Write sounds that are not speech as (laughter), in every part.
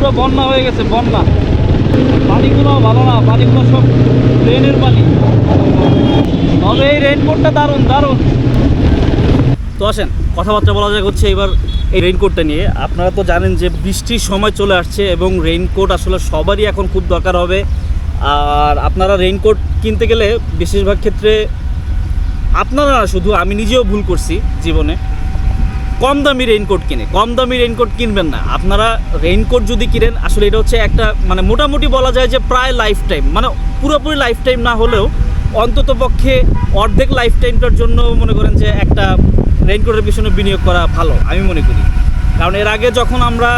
পুরো বন্যা হয়ে গেছে, বন্যা। পানিগুলো ভালো না, পানিগুলো সব ট্রেনের পানি। তবে এই রেইনকোটটা দারুণ দারুণ। তো আসেন, কথাবার্তা বলা যাক হচ্ছে এবার এই রেইনকোটটা নিয়ে। আপনারা তো জানেন যে বৃষ্টির সময় চলে আসছে এবং রেইনকোট আসলে সবারই এখন খুব দরকার হবে। আর আপনারা রেইনকোট কিনতে গেলে বেশিরভাগ ক্ষেত্রে আপনারা শুধু আমি নিজেও ভুল করছি জীবনে। কম দামি রেইনকোট কিনে, কম দামি রেইনকোট কিনবেন না। আপনারা রেইনকোট যদি কিনেন, আসলে এটা হচ্ছে একটা মানে মোটামুটি বলা যায় যে প্রায় লাইফ টাইম মানে পুরোপুরি লাইফ টাইম না হলেও অন্তত পক্ষে অর্ধেক লাইফ টাইমটার জন্য মনে করেন যে একটা রেইনকোটের পিছনে বিনিয়োগ করা ভালো, আমি মনে করি। কারণ এর আগে যখন আমরা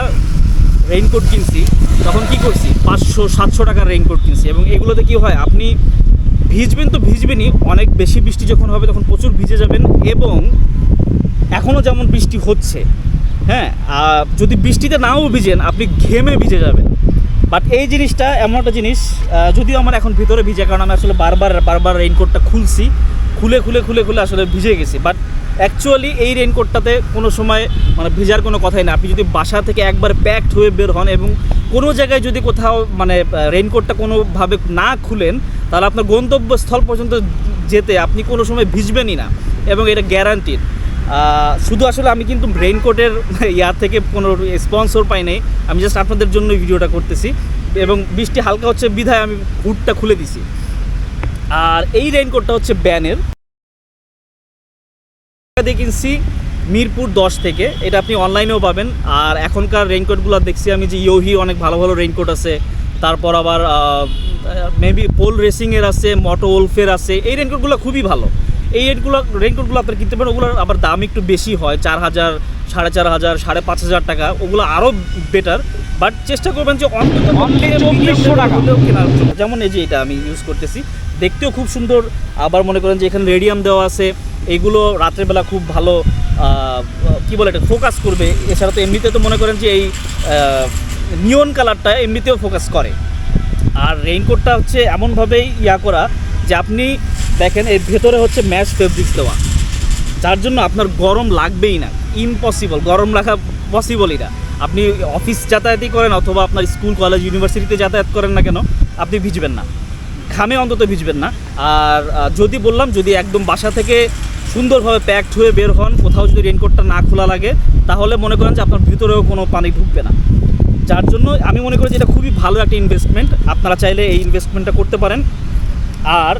রেইনকোট কিনছি, তখন কি করছি? পাঁচশো, সাতশো টাকার রেইনকোট কিনছি। এবং এগুলোতে কি হয়? আপনি ভিজবেন তো ভিজবেনই, অনেক বেশি বৃষ্টি যখন হবে তখন প্রচুর ভিজে যাবেন এবং এখনও যেমন বৃষ্টি হচ্ছে হ্যাঁ যদি বৃষ্টিতে নাও ভিজেন আপনি ঘেমে ভিজে যাবেন। বাট এই জিনিসটা এমন একটা জিনিস যদিও আমার এখন ভিতরে ভিজে কারণ আমি আসলে বারবার বারবার রেইনকোটটা খুলছি খুলে খুলে খুলে খুলে আসলে ভিজে গেছি। বাট অ্যাকচুয়ালি এই রেইনকোটটাতে কোনো সময় মানে ভিজার কোনো কথাই না। আপনি যদি বাসা থেকে একবার প্যাকড হয়ে বের হন এবং কোনো জায়গায় যদি কোথাও মানে রেইনকোটটা কোনোভাবে না খুলেন তাহলে আপনার গন্তব্যস্থল পর্যন্ত যেতে আপনি কোনো সময় ভিজবেনই না। এবং এটা গ্যারান্টিড আহ, শুধু আসলে আমি কিন্তু রেইনকোটের (laughs) ইয়ার থেকে কোনো স্পন্সর পাই নাই। আমি জাস্ট আপনাদের জন্য ভিডিওটা করতেছি। এবং বৃষ্টি হালকা হচ্ছে, বিধায় আমি হুডটা খুলে দিছি। আর এই রেইনকোটটা হচ্ছে ব্যানের। দিয়ে মিরপুর দশ থেকে। এটা আপনি অনলাইনেও পাবেন। আর এখনকার রেইনকোটগুলো দেখছি আমি যে ইয়োহি অনেক ভালো ভালো রেইনকোট আছে। তারপর আবার মেবি পোল রেসিংয়ের আছে মটো ওলফের আছে। এই রেইনকোটগুলো খুবই ভালো। এই রেটগুলো রেইনকোটগুলো আপনার কিনতে পারেন ওগুলোর আবার দাম একটু বেশি হয় চার হাজার সাড়ে চার হাজার সাড়ে পাঁচ হাজার টাকা ওগুলো আরও বেটার বাট চেষ্টা করবেন যে অন্তত Only 2400 টাকা। কেনার যেমন এই যে এটা আমি ইউজ করতেছি দেখতেও খুব সুন্দর। আবার মনে করেন যে এখানে রেডিয়াম দেওয়া আছে এইগুলো রাতের বেলা খুব ভালো কি বলে এটা ফোকাস করবে। এছাড়া তো এমনিতে তো মনে করেন যে এই নিয়ন কালারটা এমনিতেও ফোকাস করে। আর রেইনকোটটা হচ্ছে এমনভাবেই ইয়া করা যে আপনি দেখেন এর ভেতরে হচ্ছে ম্যাচ ফেব্রিক্স দেওয়া। যার জন্য আপনার গরম লাগবেই না। ইম্পসিবল গরম রাখা পসিবলই না। আপনি অফিস যাতায়াতই করেন অথবা আপনার স্কুল কলেজ ইউনিভার্সিটিতে যাতায়াত করেন না কেন, আপনি ভিজবেন না। ঘামে অন্তত ভিজবেন না। আর যদি বললাম, যদি একদম বাসা থেকে সুন্দরভাবে প্যাকড হয়ে বের হন, কোথাও যদি রেনকোটটা না খোলা লাগে, তাহলে মনে করেন যে আপনার ভিতরেও কোনো পানি ঢুকবে না। যার জন্য আমি মনে করি যে এটা খুবই ভালো একটা ইনভেস্টমেন্ট আপনারা চাইলে এই ইনভেস্টমেন্টটা করতে পারেন। আর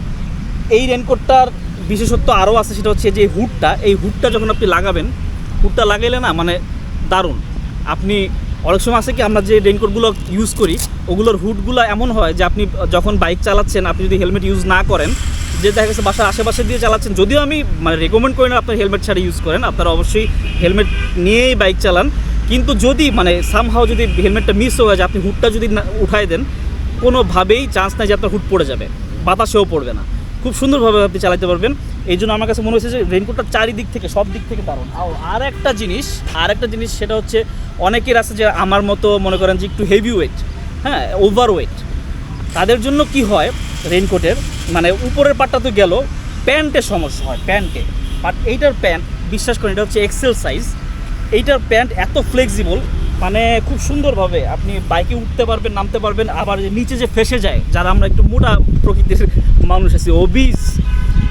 এই রেনকোটটার বিশেষত্ব আরও আছে, সেটা হচ্ছে যে হুডটা, এই হুডটা যখন আপনি লাগাবেন, হুডটা লাগাইলে না মানে দারুণ। আপনি, অনেক সময় আছে কি, আমরা যে রেনকোটগুলো ইউজ করি, ওগুলোর হুডগুলো এমন হয় যে আপনি যখন বাইক চালাচ্ছেন, আপনি যদি হেলমেট ইউজ না করেন, যে দেখা গেছে বাসার আশেপাশে দিয়ে চালাচ্ছেন, যদিও আমি মানে রেকমেন্ড করি না আপনার হেলমেট ছাড়া ইউজ করেন, আপনারা অবশ্যই হেলমেট নিয়েই বাইক চালান। কিন্তু যদি মানে সামহাও যদি হেলমেটটা মিস হয়ে যায়, আপনি হুডটা যদি না উঠাই দেন, কোনোভাবেই চান্স নাই যে আপনার হুড পড়ে যাবে। বাতাসেও পড়বে না। খুব সুন্দরভাবে আপনি চালাতে পারবেন। এই জন্য আমার কাছে মনে হয়েছে যে রেনকোটটা চারিদিক থেকে, সব দিক থেকে দারুণ। আর- একটা জিনিস আর একটা জিনিস সেটা হচ্ছে অনেকের আছে যে আমার মতো মনে করেন যে একটু হেভি ওয়েট হ্যাঁ ওভার ওয়েট তাদের জন্য কি হয় রেনকোটের মানে উপরের পাটটা তো গেল প্যান্টের সমস্যা হয় প্যান্টে বাট এইটার প্যান্ট বিশ্বাস করেন, এটা হচ্ছে এক্সেল সাইজ এইটার প্যান্ট এত ফ্লেক্সিবল মানে খুব সুন্দরভাবে আপনি বাইকে উঠতে পারবেন, নামতে পারবেন, আবার নিচে যে ফেসে যায়, যারা আমরা একটু মোটা প্রকৃতির মানুষ আছি ওবিস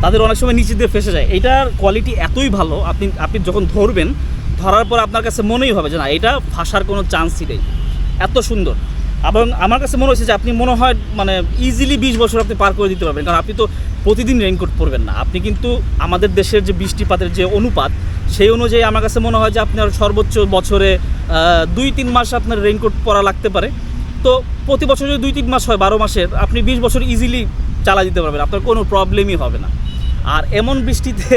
তাদের অনেক সময় নিচে দিয়ে ফেসে যায়। এটার কোয়ালিটি এতই ভালো, আপনি আপনি যখন ধরবেন, ধরার পর আপনার কাছে মনেই হবে যে না, এটা ফাঁসার কোনো চান্সই নেই। এত সুন্দর। এবং আমার কাছে মনে হচ্ছে যে আপনি মনে হয় মানে ইজিলি বিশ বছর আপনি পার করে দিতে পারবেন। কারণ আপনি তো প্রতিদিন রেইনকোট পরবেন না। আপনি কিন্তু আমাদের দেশের যে বৃষ্টিপাতের যে অনুপাত, সেই অনুযায়ী আমার কাছে মনে হয় যে আপনার সর্বোচ্চ বছরে দুই তিন মাস আপনার রেইনকোট পরা লাগতে পারে। তো প্রতি বছর যদি দুই তিন মাস হয়, বারো মাসের, আপনি বিশ বছর ইজিলি চালা দিতে পারবেন, আপনার কোনো প্রবলেমই হবে না। আর এমন বৃষ্টিতে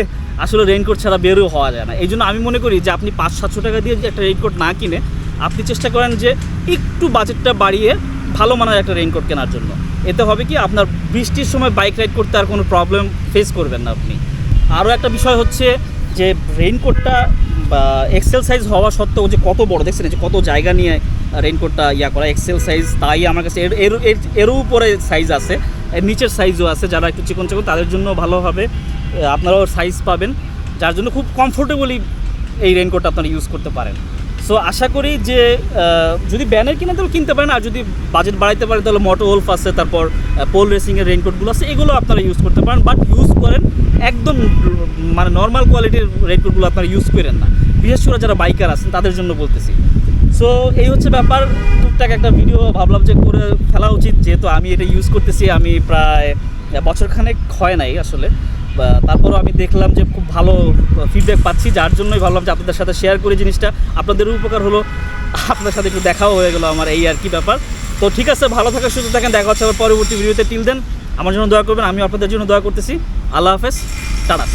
আসলে রেইনকোট ছাড়া বেরও হওয়া যায় না। এই জন্য আমি মনে করি যে আপনি পাঁচ সাতশো টাকা দিয়ে একটা রেইনকোট না কিনে, আপনি চেষ্টা করেন যে একটু বাজেটটা বাড়িয়ে ভালো মানের একটা রেইনকোট কেনার জন্য। এতে হবে কি, আপনার বৃষ্টির সময় বাইক রাইড করতে আর কোনো প্রবলেম ফেস করবেন না আপনি। আরও একটা বিষয় হচ্ছে যে রেইনকোটটা এক্সেল সাইজ হওয়া সত্ত্বেও যে কত বড়, দেখছেন যে কত জায়গা নিয়ে রেইনকোটটা ইয়া করা এক্সেল সাইজ তাই আমার কাছে এর এর, এর- এরও উপরে সাইজ আছে, এর নিচের সাইজও আছে, যারা একটু চিকন চিকন তাদের জন্য ভালো হবে আপনারাও সাইজ পাবেন, যার জন্য খুব কমফোর্টেবলি এই রেইনকোটটা আপনারা ইউজ করতে পারেন। সো আশা করি যে যদি ব্যানার কিনে তাহলে কিনতে পারেন, আর যদি বাজেট বাড়াইতে পারেন, তাহলে মোটো ওলফ আছে, তারপর পোল রেসিংয়ের রেইনকোটগুলো আছে, এগুলো আপনারা ইউজ করতে পারেন বাট ইউজ করেন একদম মানে নর্মাল কোয়ালিটির রেইনকোটগুলো আপনারা ইউজ করেন না। বিশেষ করে যারা বাইকার আছেন, তাদের জন্য বলতেছি। সো এই হচ্ছে ব্যাপার। টুকটাক একটা ভিডিও ভাবলাম যে করে ফেলা উচিত, যেহেতু আমি এটা ইউজ করতেছি, আমি প্রায় বছরখানেক হয় নাই আসলে। তারপরও আমি দেখলাম যে খুব ভালো ফিডব্যাক পাচ্ছি, যার জন্যই ভাবলাম যে আপনাদের সাথে শেয়ার করি জিনিসটা। আপনাদেরও উপকার হলো আপনার সাথে একটু দেখাও হয়ে গেলো আমার এই আর কি ব্যাপার। তো ঠিক আছে, ভালো থাকার সুযোগ থাকেন, দেখা হচ্ছে আবার পরবর্তী ভিডিওতে টিল দেন আমার জন্য দয়া করবেন আমি আপনাদের জন্য দয়া করতেছি। আল্লাহ হাফেজ, টাটা।